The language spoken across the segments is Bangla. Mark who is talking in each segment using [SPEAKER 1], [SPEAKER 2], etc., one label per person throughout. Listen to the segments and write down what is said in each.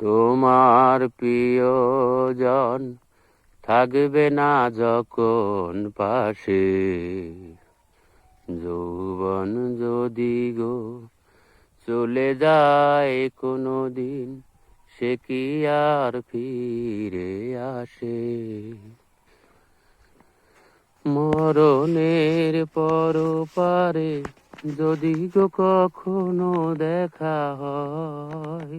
[SPEAKER 1] তোমার প্রিয়জন থাকবে না যখন পাশে। যৌবন যদি গো চলে যায় কোনো দিন সে কি আর ফিরে আসে? মরণের পর পারে যদি গো কখনো দেখা হয়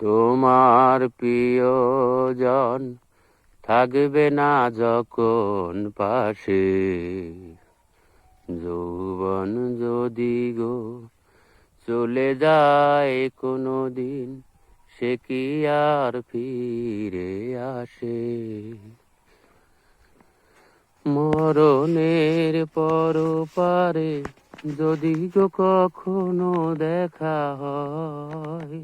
[SPEAKER 1] তোমার প্রিয়জন থাকবে না যখন পাশে। যৌবন যদি গো চলে যায় কোনো দিন সে কি আর ফিরে আসে? মরণের পর পারে যদি গো কখনো দেখা হয়